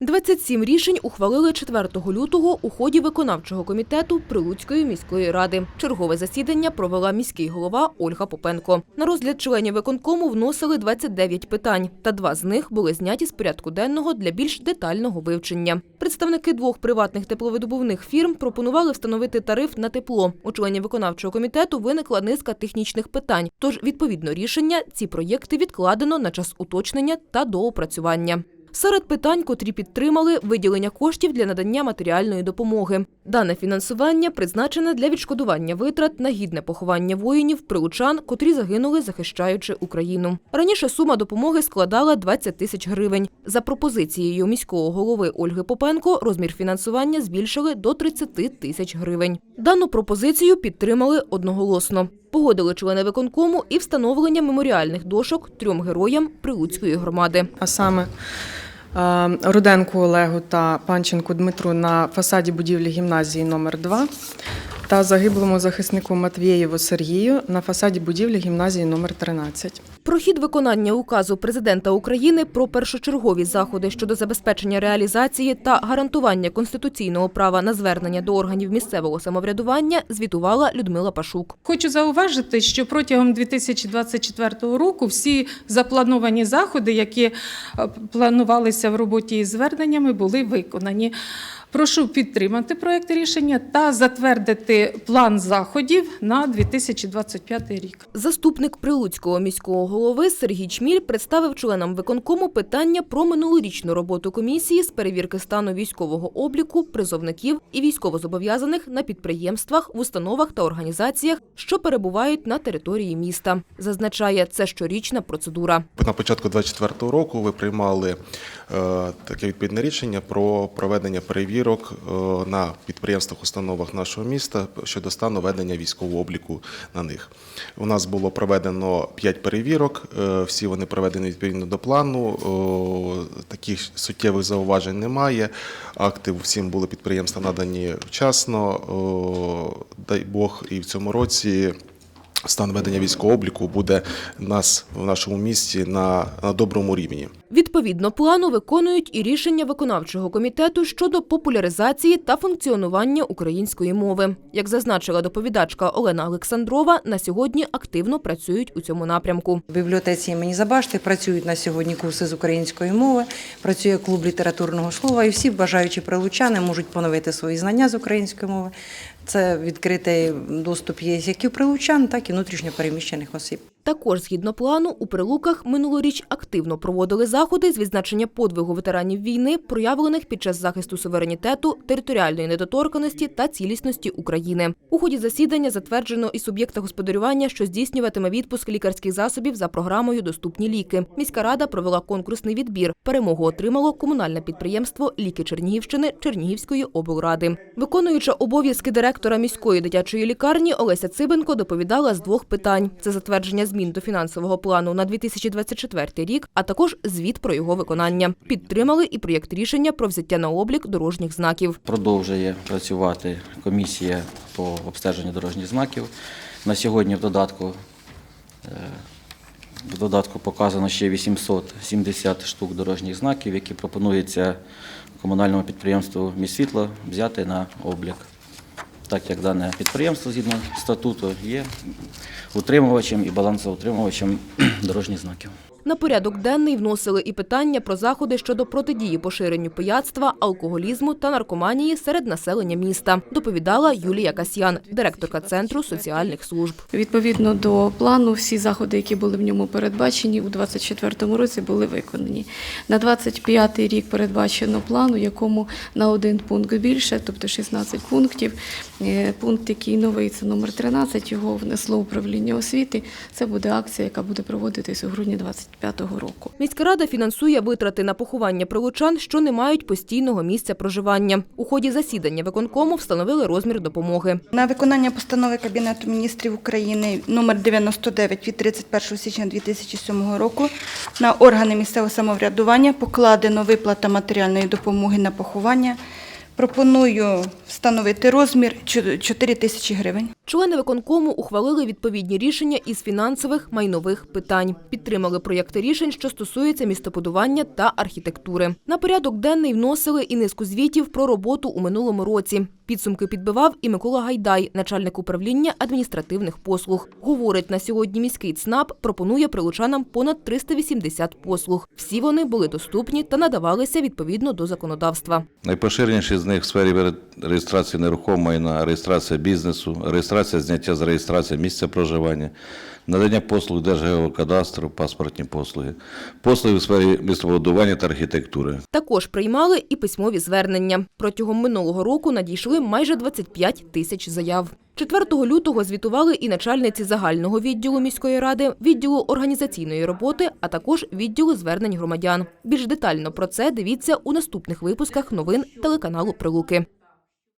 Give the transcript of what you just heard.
27 рішень ухвалили 4 лютого у ході виконавчого комітету Прилуцької міської ради. Чергове засідання провела міський голова Ольга Попенко. На розгляд членів виконкому вносили 29 питань, та два з них були зняті з порядку денного для більш детального вивчення. Представники двох приватних тепловидобувних фірм пропонували встановити тариф на тепло. У членів виконавчого комітету виникла низка технічних питань. Тож, відповідно рішення, ці проєкти відкладено на час уточнення та доопрацювання. Серед питань, котрі підтримали виділення коштів для надання матеріальної допомоги. Дане фінансування призначене для відшкодування витрат на гідне поховання воїнів прилучан, котрі загинули, захищаючи Україну. Раніше сума допомоги складала 20 тисяч гривень. За пропозицією міського голови Ольги Попенко розмір фінансування збільшили до 30 тисяч гривень. Дану пропозицію підтримали одноголосно. Погодили члени виконкому і встановлення меморіальних дошок трьом героям Прилуцької громади. а саме Руденку Олегу та Панченку Дмитру на фасаді будівлі гімназії номер 2 та загиблому захиснику Матвієву Сергію на фасаді будівлі гімназії номер 13. Про хід виконання указу президента України про першочергові заходи щодо забезпечення реалізації та гарантування конституційного права на звернення до органів місцевого самоврядування звітувала Людмила Пашук. Хочу зауважити, що протягом 2024 року всі заплановані заходи, які е, планувалися в роботі із зверненнями, були виконані. Прошу підтримати проект рішення та затвердити план заходів на 2025 рік. Заступник Прилуцького міського голови Сергій Чміль представив членам виконкому питання про минулорічну роботу комісії з перевірки стану військового обліку, призовників і військовозобов'язаних на підприємствах, в установах та організаціях, що перебувають на території міста. Зазначає, це щорічна процедура. На початку 2024 року ви приймали е, таке відповідне рішення про проведення перевірок е, на підприємствах, установах нашого міста щодо стану ведення військового обліку на них. У нас було проведено 5 перевірок, е, всі вони проведені відповідно до плану. Таких суттєвих зауважень немає. Акти всім були підприємства надані вчасно. Дай Бог, і в цьому році. Стан ведення військового обліку буде нас в нашому місті на, на доброму рівні. Відповідно плану виконують і рішення виконавчого комітету щодо популяризації та функціонування української мови. Як зазначила доповідачка Олена Олександрова, на сьогодні активно працюють у цьому напрямку. В бібліотеці імені Забашти працюють на сьогодні курси з української мови, працює клуб літературного слова, і всі бажаючі прилучани можуть поновити свої знання з української мови. Це відкритий доступ є як і прилучан, так і внутрішньопереміщених осіб. Також згідно плану у Прилуках минулоріч активно проводили заходи з відзначення подвигу ветеранів війни, проявлених під час захисту суверенітету, територіальної недоторканості та цілісності України. У ході засідання затверджено і суб'єкта господарювання, що здійснюватиме відпуск лікарських засобів за програмою Доступні ліки. Міська рада провела конкурсний відбір. Перемогу отримало комунальне підприємство Ліки Чернігівщини Чернігівської облради. Виконуюча обов'язки директора міської дитячої лікарні Олеся Цибенко доповідала з двох питань: це затвердження змін до фінансового плану на 2024 рік, а також звіт про його виконання. Підтримали і проєкт рішення про взяття на облік дорожніх знаків. Продовжує працювати комісія по обстеженню дорожніх знаків. На сьогодні в додатку, е, в додатку показано ще 870 штук дорожніх знаків, які пропонується комунальному підприємству «Міськсвітло» взяти на облік. Так як дане підприємство згідно статуту є утримувачем і балансоутримувачем дорожніх знаків. На порядок денний вносили і питання про заходи щодо протидії поширенню пияцтва, алкоголізму та наркоманії серед населення міста. Доповідала Юлія Касьян, директорка центру соціальних служб. Відповідно до плану, всі заходи, які були в ньому передбачені, у 2024 році були виконані. На 2025 рік передбачено план, у якому на один пункт більше, тобто 16 пунктів. Е, Пункт, який новий, це номер 13, його внесло управління освіти. Це буде акція, яка буде проводитись у грудні 2025 року. Міська рада фінансує витрати на поховання прилучан, що не мають постійного місця проживання. У ході засідання виконкому встановили розмір допомоги. На виконання постанови Кабінету міністрів України номер 99 від 31 січня 2007 року на органи місцевого самоврядування покладено виплата матеріальної допомоги на поховання. Пропоную встановити розмір 4 тисячі гривень. Члени виконкому ухвалили відповідні рішення із фінансових майнових питань. Підтримали проєкти рішень, що стосуються містобудування та архітектури. На порядок денний вносили і низку звітів про роботу у минулому році. Підсумки підбивав і Микола Гайдай, начальник управління адміністративних послуг. Говорить, на сьогодні міський ЦНАП пропонує прилучанам понад 380 послуг. Всі вони були доступні та надавалися відповідно до законодавства. Найпоширеніші з них в сфері реєстрації нерухомого майна, реєстрація бізнесу, реєстрація зняття з реєстрації місця проживання, надання послуг Держгеокадастру, паспортні послуги, послуги в сфері містобудування та архітектури. Також приймали і письмові звернення. Протягом минулого року надійшли майже 25 тисяч заяв. 4 лютого звітували і начальниці загального відділу міської ради, відділу організаційної роботи, а також відділу звернень громадян. Більш детально про це дивіться у наступних випусках новин телеканалу Прилуки.